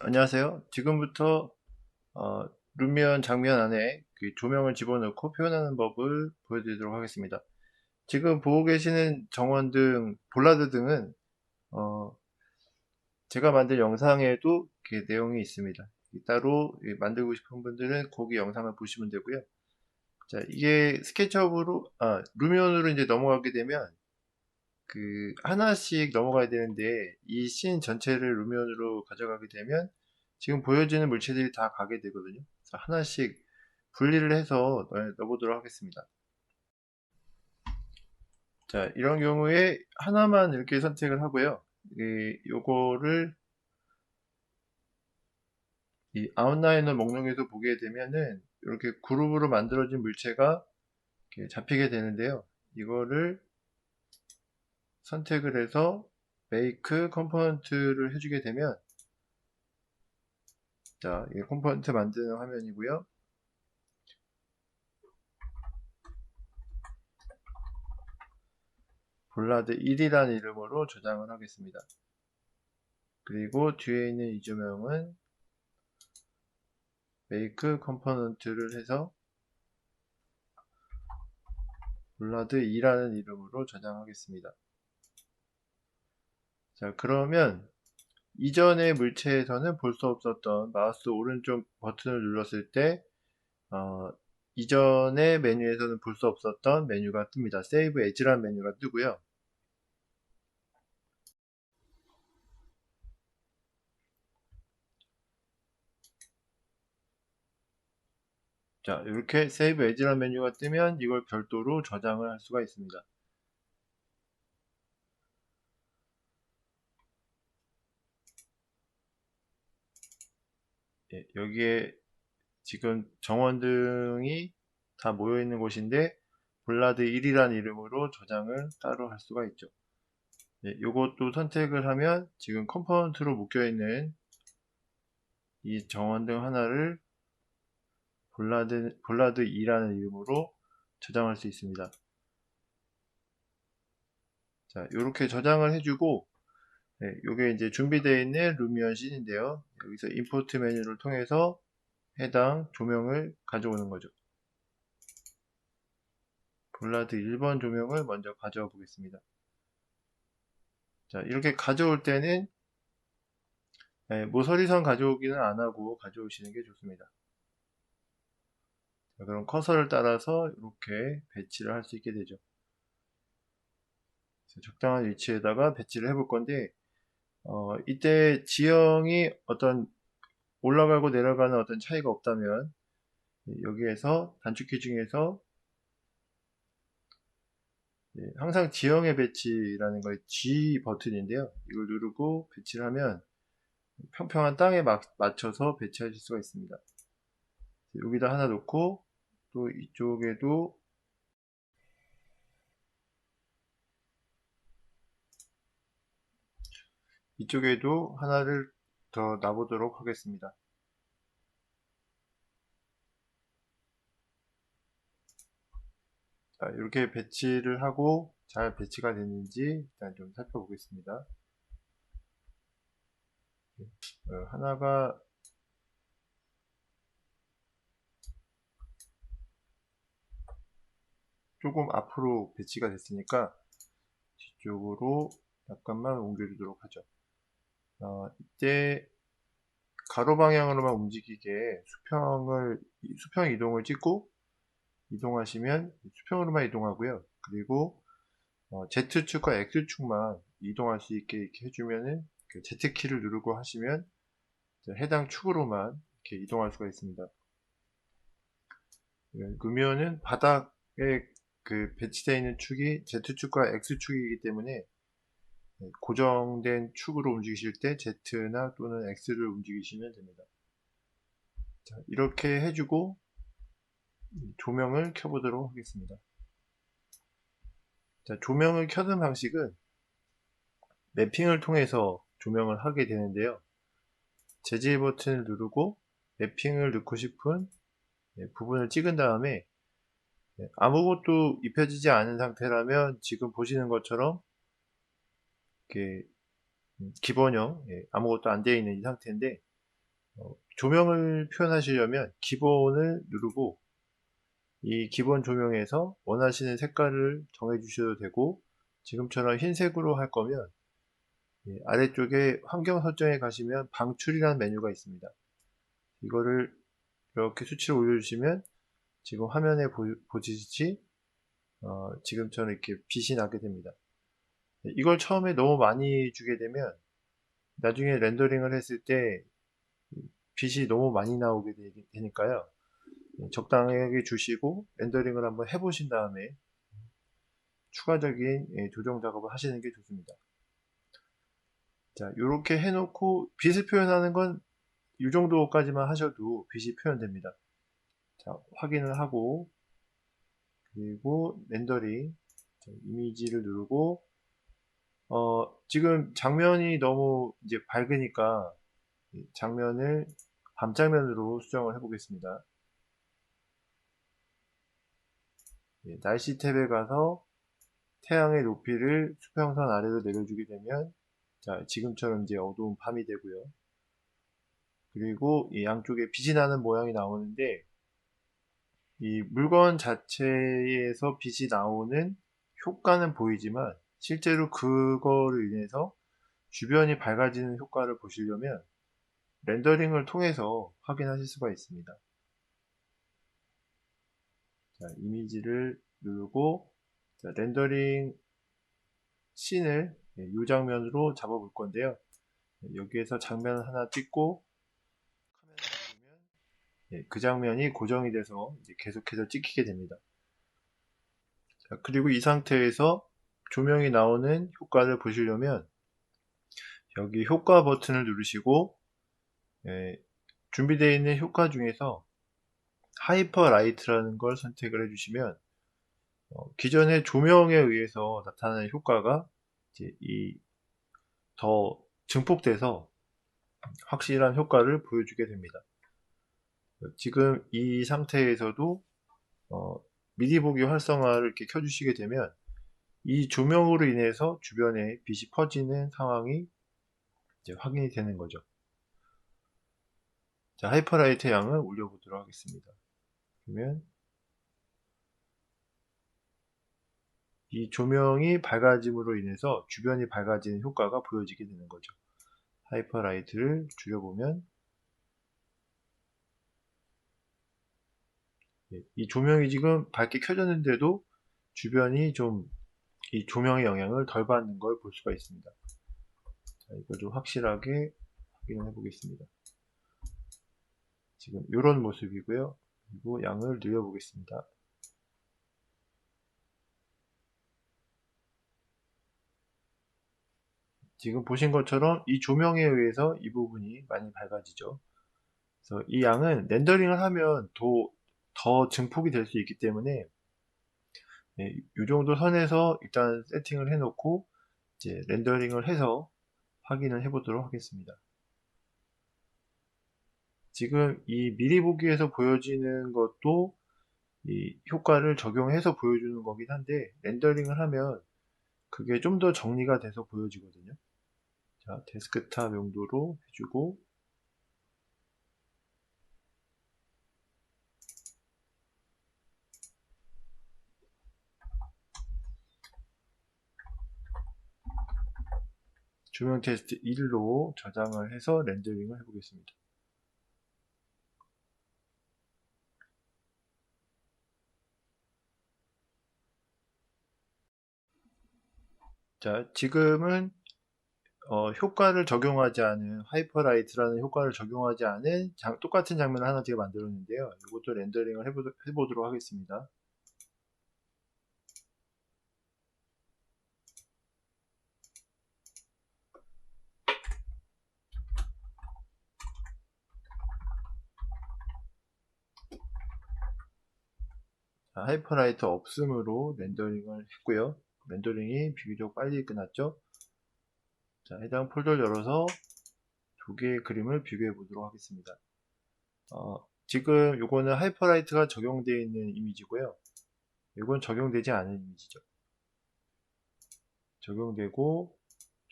안녕하세요. 지금부터 어, 루미언 장면 안에 그 조명을 집어넣고 표현하는 법을 보여드리도록 하겠습니다. 지금 보고 계시는 정원 등, 볼라드 등은 어, 제가 만든 영상에도 이렇게 내용이 있습니다. 따로 만들고 싶은 분들은 거기 영상을 보시면 되고요. 자, 이게 스케치업으로, 아, 루미온으로 이제 넘어가게 되면 그 하나씩 넘어가야 되는데 이 씬 전체를 루미온으로 가져가게 되면 지금 보여지는 물체들이 다 가게 되거든요. 하나씩 분리를 해서 넣어보도록 하겠습니다. 자, 이런 경우에 하나만 이렇게 선택을 하고요. 이, 요거를 이 아웃라이너 목록에서 보게 되면은 이렇게 그룹으로 만들어진 물체가 잡히게 되는데요. 이거를 선택을 해서 make 컴포넌트를 해주게 되면 자, 이게 컴포넌트 만드는 화면이고요. 볼라드 1이라는 이름으로 저장을 하겠습니다. 그리고 뒤에 있는 이 조명은 make 컴포넌트를 해서 볼라드 2라는 이름으로 저장하겠습니다. 자, 그러면 이전의 물체에서는 볼 수 없었던 마우스 오른쪽 버튼을 눌렀을 때 어, 이전의 메뉴에서는 볼 수 없었던 메뉴가 뜹니다. Save As라는 메뉴가 뜨고요. 자, 이렇게 Save As라는 메뉴가 뜨면 이걸 별도로 저장을 할 수가 있습니다. 예, 여기에 지금 정원 등이 다 모여 있는 곳인데 블라드 1이라는 이름으로 저장을 따로 할 수가 있죠. 예, 이것도 선택을 하면 지금 컴포넌트로 묶여 있는 이 정원 등 하나를 블라드, 블라드 2라는 이름으로 저장할 수 있습니다. 자, 이렇게 저장을 해주고 네, 이게 이제 준비되어 있는 루미언 씬인데요. 여기서 임포트 메뉴를 통해서 해당 조명을 가져오는 거죠. 볼라드 1번 조명을 먼저 가져와 보겠습니다. 자, 이렇게 가져올 때는 네, 모서리선 가져오기는 안 하고 가져오시는 게 좋습니다. 자, 그럼 커서를 따라서 이렇게 배치를 할 수 있게 되죠. 적당한 위치에다가 배치를 해볼 건데 어, 이때 지형이 어떤 올라가고 내려가는 어떤 차이가 없다면 여기에서 단축키 중에서 예, 항상 지형의 배치라는 거에 G 버튼인데요. 이걸 누르고 배치를 하면 평평한 땅에 맞춰서 배치하실 수가 있습니다. 여기다 하나 놓고 또 이쪽에도 이쪽에도 하나를 더 놔보도록 하겠습니다. 자, 이렇게 배치를 하고 잘 배치가 됐는지 일단 좀 살펴보겠습니다. 어, 하나가 조금 앞으로 배치가 됐으니까 뒤쪽으로 약간만 옮겨주도록 하죠. 어, 이때 가로 방향으로만 움직이게 수평을 수평 이동을 찍고 이동하시면 수평으로만 이동하고요. 그리고 어, Z축과 X축만 이동할 수 있게 이렇게 해주면은 그 Z키를 누르고 하시면 해당 축으로만 이렇게 이동할 수가 있습니다. 그러면은 바닥에 그 배치되어 있는 축이 Z축과 X축이기 때문에 네, 고정된 축으로 움직이실 때 Z나 또는 X를 움직이시면 됩니다. 자, 이렇게 해주고 조명을 켜보도록 하겠습니다. 자, 조명을 켜는 방식은 매핑을 통해서 조명을 하게 되는데요. 재질 버튼을 누르고 매핑을 넣고 싶은 네, 부분을 찍은 다음에 네, 아무것도 입혀지지 않은 상태라면 지금 보시는 것처럼 이렇게 음, 기본형 예, 아무것도 안 되어 있는 이 상태인데 어, 조명을 표현하시려면 기본을 누르고 이 기본 조명에서 원하시는 색깔을 정해 주셔도 되고 지금처럼 흰색으로 할 거면 예, 아래쪽에 환경 설정에 가시면 방출이라는 메뉴가 있습니다. 이거를 이렇게 수치를 올려주시면 지금 화면에 보, 보시듯이 어, 지금처럼 이렇게 빛이 나게 됩니다. 예, 이걸 처음에 너무 많이 주게 되면 나중에 렌더링을 했을 때 빛이 너무 많이 나오게 되니까요. 예, 적당하게 주시고 렌더링을 한번 해보신 다음에 추가적인 예, 조정 작업을 하시는 게 좋습니다. 자, 이렇게 해놓고 빛을 표현하는 건 이 정도까지만 하셔도 빛이 표현됩니다. 자, 확인을 하고 그리고 렌더링 자, 이미지를 누르고 어, 지금 장면이 너무 이제 밝으니까 장면을 밤장면으로 수정을 해보겠습니다. 예, 날씨 탭에 가서 태양의 높이를 수평선 아래로 내려주게 되면 자 지금처럼 이제 어두운 밤이 되고요. 그리고 이 양쪽에 빛이 나는 모양이 나오는데 이 물건 자체에서 빛이 나오는 효과는 보이지만 실제로 그거를 인해서 주변이 밝아지는 효과를 보시려면 렌더링을 통해서 확인하실 수가 있습니다. 자, 이미지를 누르고 자, 렌더링 씬을 이 예, 장면으로 잡아볼 건데요. 예, 여기에서 장면을 하나 찍고 예, 그 장면이 고정이 돼서 계속해서 찍히게 됩니다. 자, 그리고 이 상태에서 조명이 나오는 효과를 보시려면 여기 효과 버튼을 누르시고 예, 준비되어 있는 효과 중에서 하이퍼 라이트라는 걸 선택을 해주시면 어, 기존의 조명에 의해서 나타나는 효과가 이제 이 더 증폭돼서 확실한 효과를 보여주게 됩니다. 지금 이 상태에서도 어, 미리 보기 활성화를 이렇게 켜주시게 되면 이 조명으로 인해서 주변에 빛이 퍼지는 상황이 확인이 되는 거죠. 자, 하이퍼라이트 양을 올려보도록 하겠습니다. 그러면 이 조명이 밝아짐으로 인해서 주변이 밝아지는 효과가 보여지게 되는 거죠. 하이퍼라이트를 줄여보면 예, 이 조명이 지금 밝게 켜졌는데도 주변이 좀 이 조명의 영향을 덜 받는 걸 볼 수가 있습니다. 자, 이걸 좀 확실하게 확인해 보겠습니다. 지금 이런 모습이고요. 그리고 양을 늘려 보겠습니다. 지금 보신 것처럼 이 조명에 의해서 이 부분이 많이 밝아지죠. 그래서 이 양은 렌더링을 하면 더, 더 증폭이 될 수 있기 때문에 네, 이 정도 선에서 일단 세팅을 해놓고 이제 렌더링을 해서 확인을 해보도록 하겠습니다. 지금 이 미리 보기에서 보여지는 것도 이 효과를 적용해서 보여주는 거긴 한데 렌더링을 하면 그게 좀 더 정리가 돼서 보여지거든요. 자, 데스크탑 용도로 해주고 조명 테스트 1로 저장을 해서 렌더링을 해보겠습니다. 자, 지금은 어, 효과를 적용하지 않은 하이퍼라이트라는 효과를 적용하지 않은 장, 똑같은 장면을 하나 제가 만들었는데요. 이것도 렌더링을 해보, 해보도록 하겠습니다. 하이퍼라이트 없음으로 렌더링을 했고요. 렌더링이 비교적 빨리 끝났죠. 자, 해당 폴더를 열어서 두 개의 그림을 비교해 보도록 하겠습니다. 어, 지금 이거는 하이퍼라이트가 적용되어 있는 이미지고요. 이건 적용되지 않은 이미지죠. 적용되고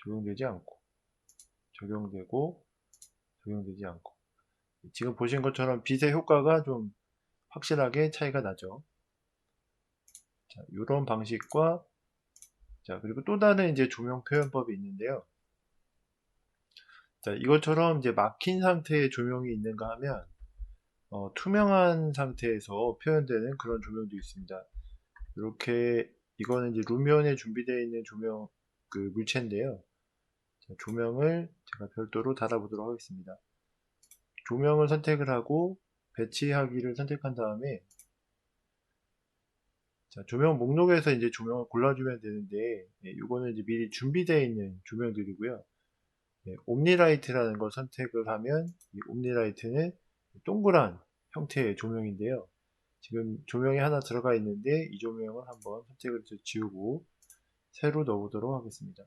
적용되지 않고 적용되고 적용되지 않고 지금 보신 것처럼 빛의 효과가 좀 확실하게 차이가 나죠. 자, 이런 방식과 자, 그리고 또 다른 이제 조명 표현법이 있는데요. 자, 이것처럼 이제 막힌 상태의 조명이 있는가 하면 어, 투명한 상태에서 표현되는 그런 조명도 있습니다. 이렇게 이거는 이제 루미온에 준비되어 있는 조명 그 물체인데요. 자, 조명을 제가 별도로 달아보도록 하겠습니다. 조명을 선택을 하고 배치하기를 선택한 다음에 자, 조명 목록에서 이제 조명을 골라주면 되는데, 예, 이거는 이제 미리 준비되어 있는 조명들이고요. 예, 옴니라이트라는 걸 선택을 하면, 이 옴니라이트는 동그란 형태의 조명인데요. 지금 조명이 하나 들어가 있는데, 이 조명을 한번 선택을 지우고, 새로 넣어보도록 하겠습니다.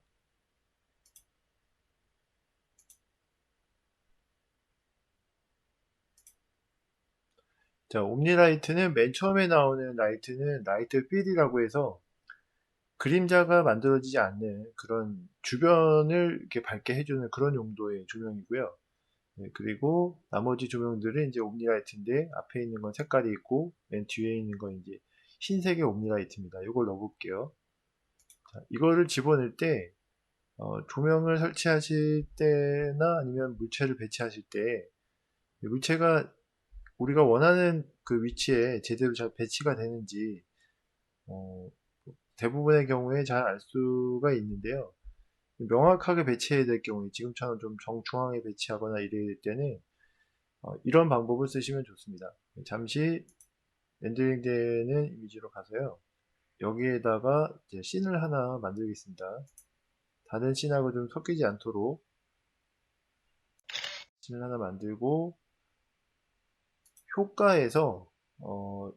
자, 옴니라이트는 맨 처음에 나오는 라이트는 라이트 필이라고 해서 그림자가 만들어지지 않는 그런 주변을 이렇게 밝게 해주는 그런 용도의 조명이고요. 네, 그리고 나머지 조명들은 이제 옴니라이트인데 앞에 있는 건 색깔이 있고 맨 뒤에 있는 건 이제 흰색의 옴니라이트입니다. 이걸 넣어볼게요. 자, 이거를 집어넣을 때 어, 조명을 설치하실 때나 아니면 물체를 배치하실 때 물체가 우리가 원하는 그 위치에 제대로 잘 배치가 되는지 어, 대부분의 경우에 잘 알 수가 있는데요. 명확하게 배치해야 될 경우에 지금처럼 좀 정중앙에 배치하거나 이래야 될 때는 어, 이런 방법을 쓰시면 좋습니다. 잠시 렌더링 되는 이미지로 가서요. 여기에다가 이제 씬을 하나 만들겠습니다. 다른 씬하고 좀 섞이지 않도록 씬을 하나 만들고 효과에서 어,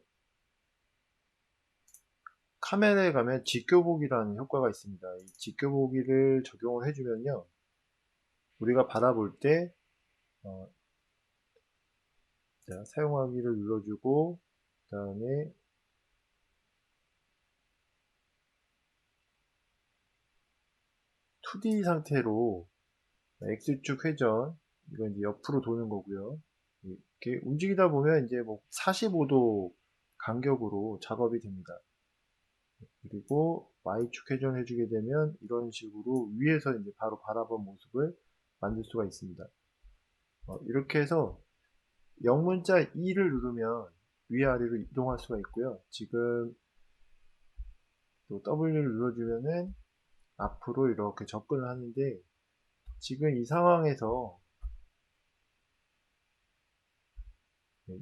카메라에 가면 직교보기라는 효과가 있습니다. 이 직교보기를 적용을 해주면요. 우리가 바라볼 때 어, 자, 사용하기를 눌러주고 그 다음에 (2D) 상태로 X축 회전 이건 이제 옆으로 도는 거고요 이렇게 움직이다 보면 이제 뭐 45도 간격으로 작업이 됩니다. 그리고 Y축 회전 해주게 되면 이런 식으로 위에서 이제 바로 바라본 모습을 만들 수가 있습니다. 어, 이렇게 해서 영문자 E를 누르면 위아래로 이동할 수가 있고요. 지금 또 W를 눌러주면은 앞으로 이렇게 접근을 하는데 지금 이 상황에서 네,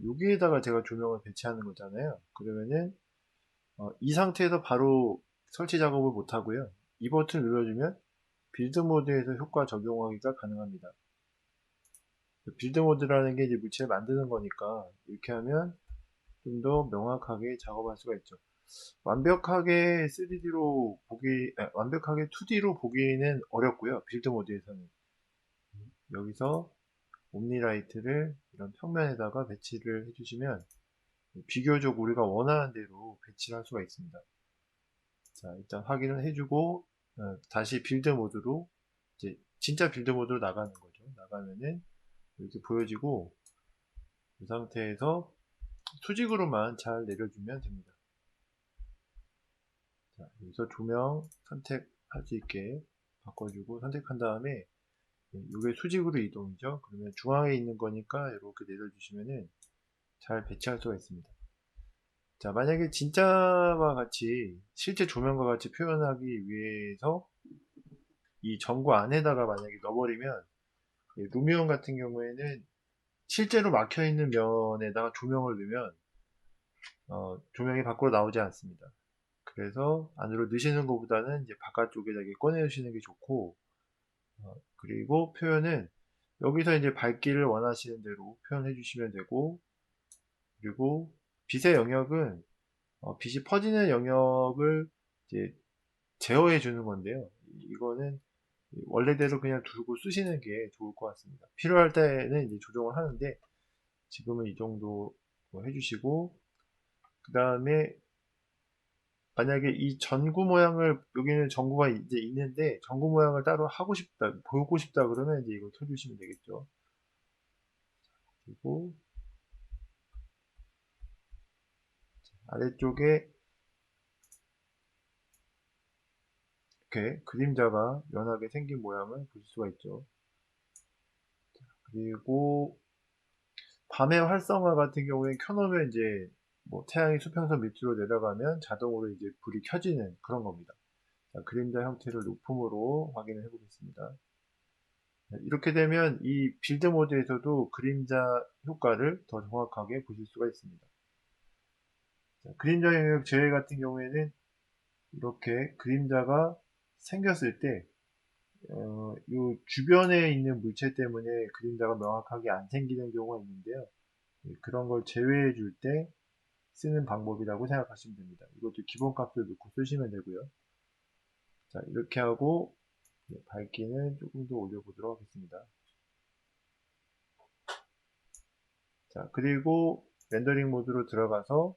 여기에다가 제가 조명을 배치하는 거잖아요. 그러면은 어, 이 상태에서 바로 설치 작업을 못 하고요. 이 버튼 눌러주면 빌드 모드에서 효과 적용하기가 가능합니다. 빌드 모드라는 게 이제 물체를 만드는 거니까 이렇게 하면 좀 더 명확하게 작업할 수가 있죠. 완벽하게 3D로 보기, 아, 완벽하게 2D로 보기는 어렵고요. 빌드 모드에서는. 여기서 옴니라이트를 이런 평면에다가 배치를 해주시면 비교적 우리가 원하는 대로 배치를 할 수가 있습니다. 자, 일단 확인을 해주고 어, 다시 빌드 모드로 이제 진짜 빌드 모드로 나가는 거죠. 나가면은 이렇게 보여지고 이 상태에서 수직으로만 잘 내려주면 됩니다. 자, 여기서 조명 선택할 수 있게 바꿔주고 선택한 다음에 이게 수직으로 이동이죠. 그러면 중앙에 있는 거니까 이렇게 내려주시면은 잘 배치할 수가 있습니다. 자, 만약에 진짜와 같이 실제 조명과 같이 표현하기 위해서 이 전구 안에다가 만약에 넣어버리면 루미온 같은 경우에는 실제로 막혀 있는 면에다가 조명을 넣으면 어, 조명이 밖으로 나오지 않습니다. 그래서 안으로 넣으시는 것보다는 이제 바깥쪽에다 꺼내 주시는 게 좋고 어, 그리고 표현은 여기서 이제 밝기를 원하시는 대로 표현해 주시면 되고 그리고 빛의 영역은 어, 빛이 퍼지는 영역을 이제 제어해 주는 건데요. 이거는 원래대로 그냥 두고 쓰시는 게 좋을 것 같습니다. 필요할 때는 이제 조정을 하는데 지금은 이 정도 해주시고 그 다음에 만약에 이 전구 모양을 여기는 전구가 이제 있는데 전구 모양을 따로 하고 싶다 보고 싶다 그러면 이제 이거 켜주시면 되겠죠 그리고 아래쪽에 이렇게 그림자가 연하게 생긴 모양을 보실 수가 있죠. 그리고 밤의 활성화 같은 경우에 켜놓으면 이제 뭐 태양이 수평선 밑으로 내려가면 자동으로 이제 불이 켜지는 그런 겁니다. 자, 그림자 형태를 높음으로 확인을 해 보겠습니다. 이렇게 되면 이 빌드 모드에서도 그림자 효과를 더 정확하게 보실 수가 있습니다. 자, 그림자 영역 제외 같은 경우에는 이렇게 그림자가 생겼을 때 어, 이 주변에 있는 물체 때문에 그림자가 명확하게 안 생기는 경우가 있는데요. 예, 그런 걸 제외해 줄 때 쓰는 방법이라고 생각하시면 됩니다. 이것도 기본값을 넣고 쓰시면 되고요. 자, 이렇게 하고 네, 밝기는 조금 더 올려보도록 하겠습니다. 자, 그리고 렌더링 모드로 들어가서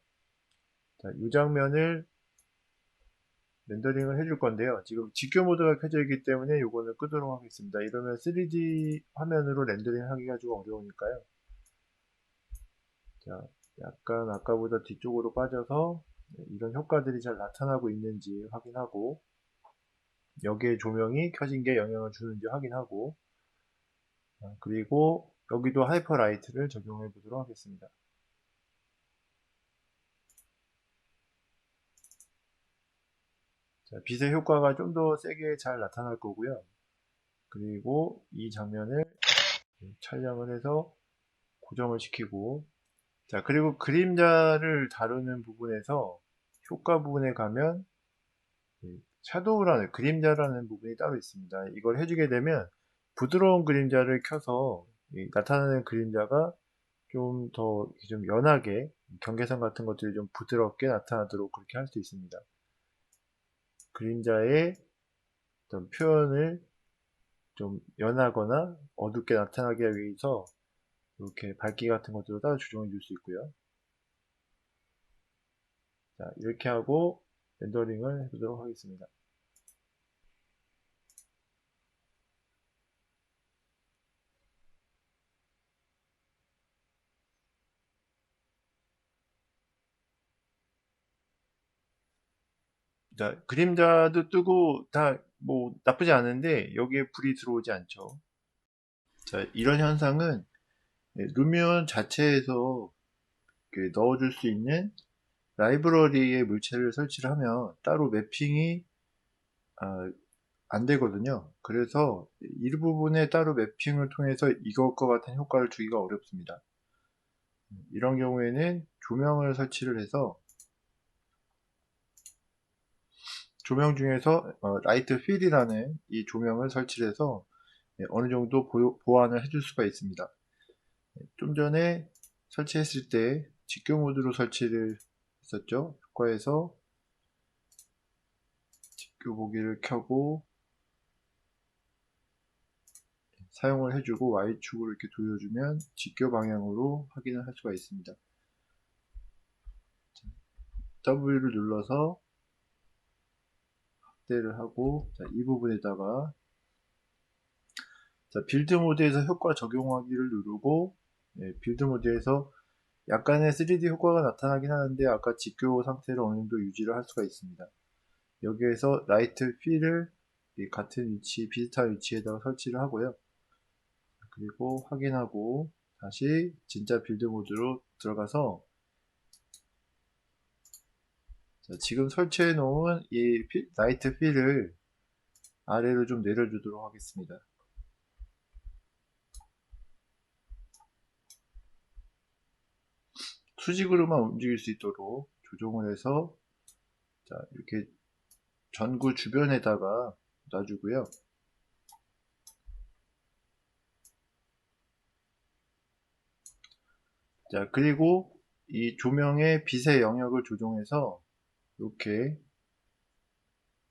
자, 이 장면을 렌더링을 해줄 건데요. 지금 직교 모드가 켜져 있기 때문에 이거는 끄도록 하겠습니다. 이러면 3D 화면으로 렌더링 하기가 좀 어려우니까요. 자, 약간 아까보다 뒤쪽으로 빠져서 이런 효과들이 잘 나타나고 있는지 확인하고 여기에 조명이 켜진 게 영향을 주는지 확인하고 그리고 여기도 하이퍼 라이트를 적용해 보도록 하겠습니다. 자, 빛의 효과가 좀 더 세게 잘 나타날 거고요. 그리고 이 장면을 촬영을 해서 고정을 시키고 자 그리고 그림자를 다루는 부분에서 효과 부분에 가면 샤도우라는 그림자라는 부분이 따로 있습니다. 이걸 해주게 되면 부드러운 그림자를 켜서 나타나는 그림자가 좀 더좀 연하게 경계선 같은 것들이 좀 부드럽게 나타나도록 그렇게 할 수 있습니다. 그림자의 어떤 표현을 좀 연하거나 어둡게 나타나게 하기 위해서 이렇게 밝기 같은 것들을 따로 조정해 줄 수 있고요. 자, 이렇게 하고 렌더링을 해보도록 하겠습니다. 자, 그림자도 뜨고 다 뭐 나쁘지 않은데 여기에 불이 들어오지 않죠. 자, 이런 현상은 루미온 자체에서 넣어줄 수 있는 라이브러리에 물체를 설치를 하면 따로 매핑이 아, 안 되거든요. 그래서 일부분에 따로 매핑을 통해서 이것과 같은 효과를 주기가 어렵습니다. 이런 경우에는 조명을 설치를 해서 조명 중에서 어, 라이트 필이라는 이 조명을 설치해서 네, 어느 정도 보완을 해줄 수가 있습니다. 네, 좀 전에 설치했을 때 직교 모드로 설치를 했었죠. 효과에서 직교 보기를 켜고 사용을 해주고 Y축으로 이렇게 돌려주면 직교 방향으로 확인을 할 수가 있습니다. W를 눌러서 확대를 하고 자, 이 부분에다가 자, 빌드 모드에서 효과 적용하기를 누르고 네, 빌드 모드에서 약간의 3D 효과가 나타나긴 하는데 아까 직교 상태를 어느 정도 유지를 할 수가 있습니다. 여기에서 라이트 필을 같은 위치, 비슷한 위치에다가 설치를 하고요. 그리고 확인하고 다시 진짜 빌드 모드로 들어가서 자, 지금 설치해 놓은 이 라이트 필을 아래로 좀 내려주도록 하겠습니다. 수직으로만 움직일 수 있도록 조정을 해서 자, 이렇게 전구 주변에다가 놔주고요. 자, 그리고 이 조명의 빛의 영역을 조정해서 이렇게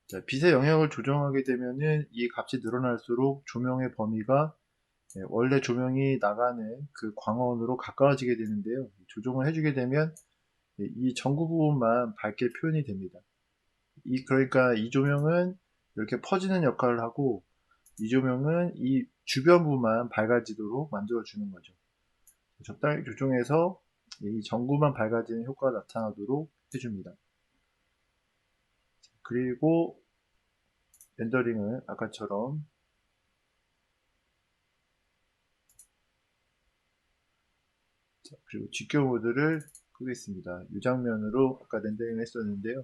자, 빛의 영역을 조정하게 되면은 이 값이 늘어날수록 조명의 범위가 네, 원래 조명이 나가는 그 광원으로 가까워지게 되는데요. 조정을 해주게 되면 네, 이 전구 부분만 밝게 표현이 됩니다. 이 그러니까 이 조명은 이렇게 퍼지는 역할을 하고 이 조명은 이 주변 부만 분 밝아지도록 만들어 주는 거죠. 적당히 조정해서 이 전구만 밝아지는 효과가 나타나도록 해줍니다. 그리고 렌더링을 아까처럼 그리고 모드를 끄겠습니다. 이 장면으로 아까 렌더링을 했었는데요.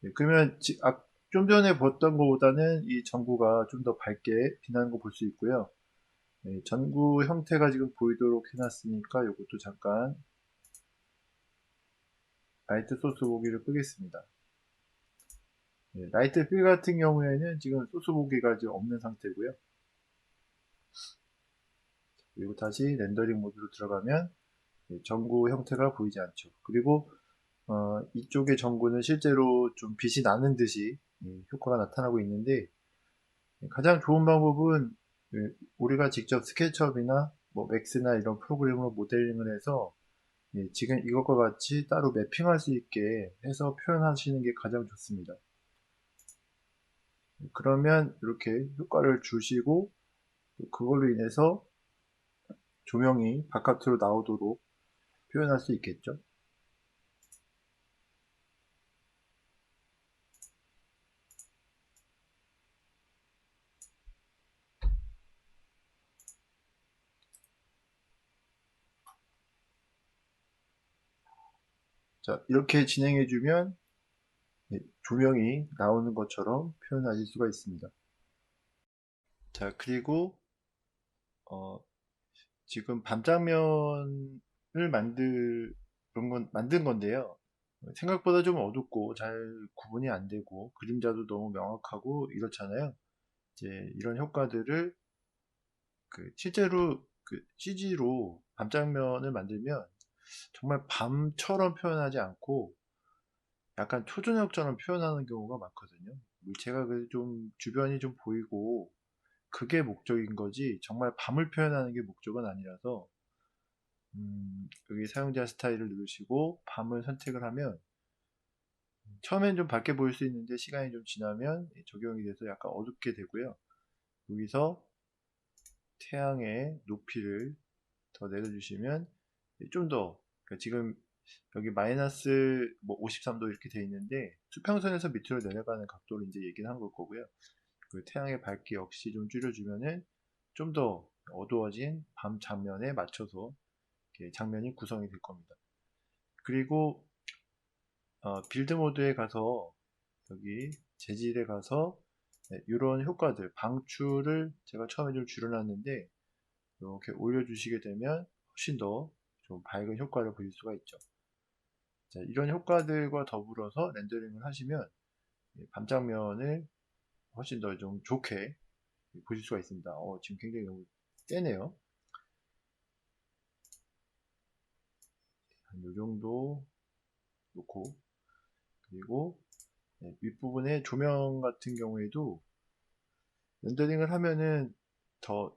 네, 그러면 지, 아, 좀 전에 봤던 것보다는 이 전구가 좀 더 밝게 빛나는 거 볼 수 있고요. 네, 전구 형태가 지금 보이도록 해놨으니까 이것도 잠깐 라이트 소스 보기를 끄겠습니다. 네, 라이트 필 같은 경우에는 지금 소스 보기가 지금 없는 상태고요. 그리고 다시 렌더링 모드로 들어가면 네, 전구 형태가 보이지 않죠. 그리고 어, 이쪽의 전구는 실제로 좀 빛이 나는 듯이 예, 효과가 나타나고 있는데 가장 좋은 방법은 예, 우리가 직접 스케치업이나 뭐 맥스나 이런 프로그램으로 모델링을 해서 예, 지금 이것과 같이 따로 매핑할 수 있게 해서 표현하시는 게 가장 좋습니다. 그러면 이렇게 효과를 주시고 그걸로 인해서 조명이 바깥으로 나오도록 표현할 수 있겠죠. 자, 이렇게 진행해주면 조명이 나오는 것처럼 표현하실 수가 있습니다. 자, 그리고 어, 지금 밤장면을 만들 건 만든 건데요. 생각보다 좀 어둡고 잘 구분이 안 되고 그림자도 너무 명확하고 이렇잖아요. 이제 이런 효과들을 그 실제로 그 CG로 밤장면을 만들면 정말 밤처럼 표현하지 않고 약간 초저녁처럼 표현하는 경우가 많거든요. 물체가 좀 주변이 좀 보이고 그게 목적인 거지 정말 밤을 표현하는 게 목적은 아니라서 음, 여기 사용자 스타일을 누르시고 밤을 선택을 하면 처음엔 좀 밝게 보일 수 있는데 시간이 좀 지나면 적용이 돼서 약간 어둡게 되고요. 여기서 태양의 높이를 더 내려주시면 좀더 그러니까 지금 여기 마이너스 뭐 53도 이렇게 돼 있는데 수평선에서 밑으로 내려가는 각도를 이제 얘기를 한 걸 거고요. 그 태양의 밝기 역시 좀 줄여주면은 좀 더 어두워진 밤 장면에 맞춰서 장면이 구성이 될 겁니다. 그리고 어, 빌드 모드에 가서 여기 재질에 가서 네, 이런 효과들 방출을 제가 처음에 좀 줄여놨는데 이렇게 올려주시게 되면 훨씬 더 좀 밝은 효과를 보일 수가 있죠. 자, 이런 효과들과 더불어서 렌더링을 하시면 밤 장면을 훨씬 더 좀 좋게 보실 수가 있습니다. 어, 지금 굉장히 너무 떼네요. 한 요 정도 놓고 그리고 네, 윗부분에 조명 같은 경우에도 렌더링을 하면은 더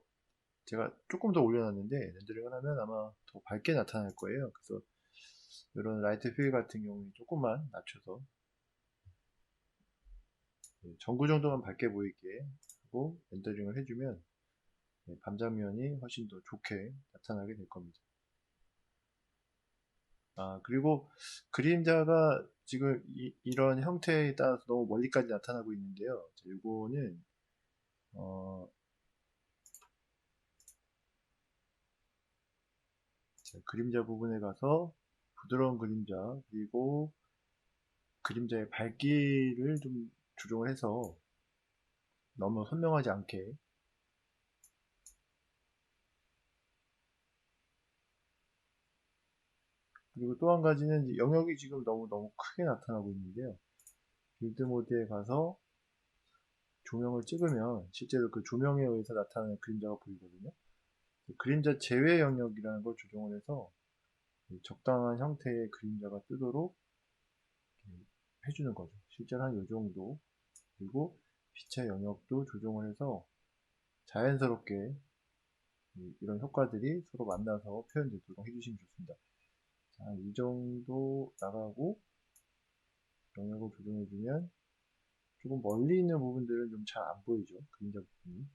제가 조금 더 올려놨는데 렌더링을 하면 아마 더 밝게 나타날 거예요. 그래서 이런 라이트 필 같은 경우에 조금만 낮춰서 네, 전구 정도만 밝게 보이게 하고 렌더링을 해주면 네, 밤장면이 훨씬 더 좋게 나타나게 될 겁니다. 아 그리고 그림자가 지금 이, 런 형태에 따라서 너무 멀리까지 나타나고 있는데요. 이거는 어, 자, 그림자 부분에 가서 부드러운 그림자 그리고 그림자의 밝기를 좀 조정을 해서 너무 선명하지 않게. 그리고 또 한 가지는 영역이 지금 너무 너무 크게 나타나고 있는데요. 빌드 모드에 가서 조명을 찍으면 실제로 그 조명에 의해서 나타나는 그림자가 보이거든요. 그림자 제외 영역이라는 걸 조정을 해서 적당한 형태의 그림자가 뜨도록 해주는 거죠. 실제로 한 이 정도 그리고 빛의 영역도 조정을 해서 자연스럽게 이런 효과들이 서로 만나서 표현되도록 해주시면 좋습니다. 자, 이 정도 나가고 영역을 조정해주면 조금 멀리 있는 부분들은 좀 잘 안 보이죠. 그림자 부분이.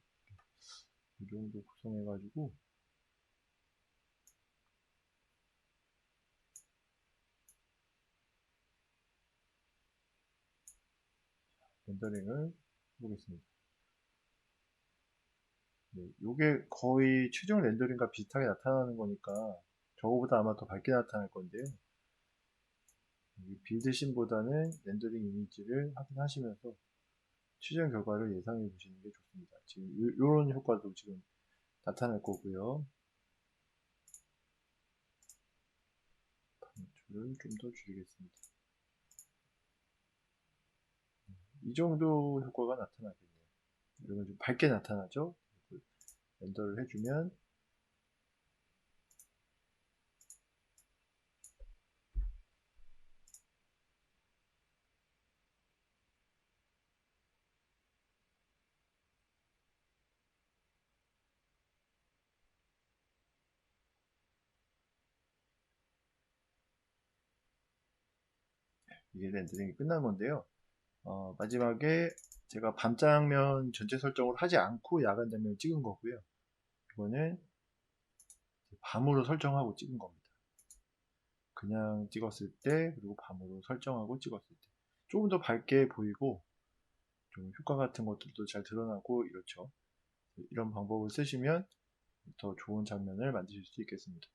이 정도 구성해가지고 렌더링을 해보겠습니다. 네, 이게 거의 최종 렌더링과 비슷하게 나타나는 거니까 저거보다 아마 더 밝게 나타날 건데요. 빌드 씬보다는 렌더링 이미지를 확인하시면서 최종 결과를 예상해 보시는 게 좋습니다. 지금 이런 효과도 지금 나타날 거고요. 방출을 좀 더 줄이겠습니다. 이 정도 효과가 나타나겠네요. 이러면 좀 밝게 나타나죠? 렌더를 해주면 이게 렌더링이 끝난 건데요. 어, 마지막에 제가 밤 장면 전체 설정을 하지 않고 야간 장면을 찍은 거고요. 이거는 밤으로 설정하고 찍은 겁니다. 그냥 찍었을 때 그리고 밤으로 설정하고 찍었을 때 조금 더 밝게 보이고 좀 효과 같은 것들도 잘 드러나고 이렇죠. 이런 방법을 쓰시면 더 좋은 장면을 만드실 수 있겠습니다.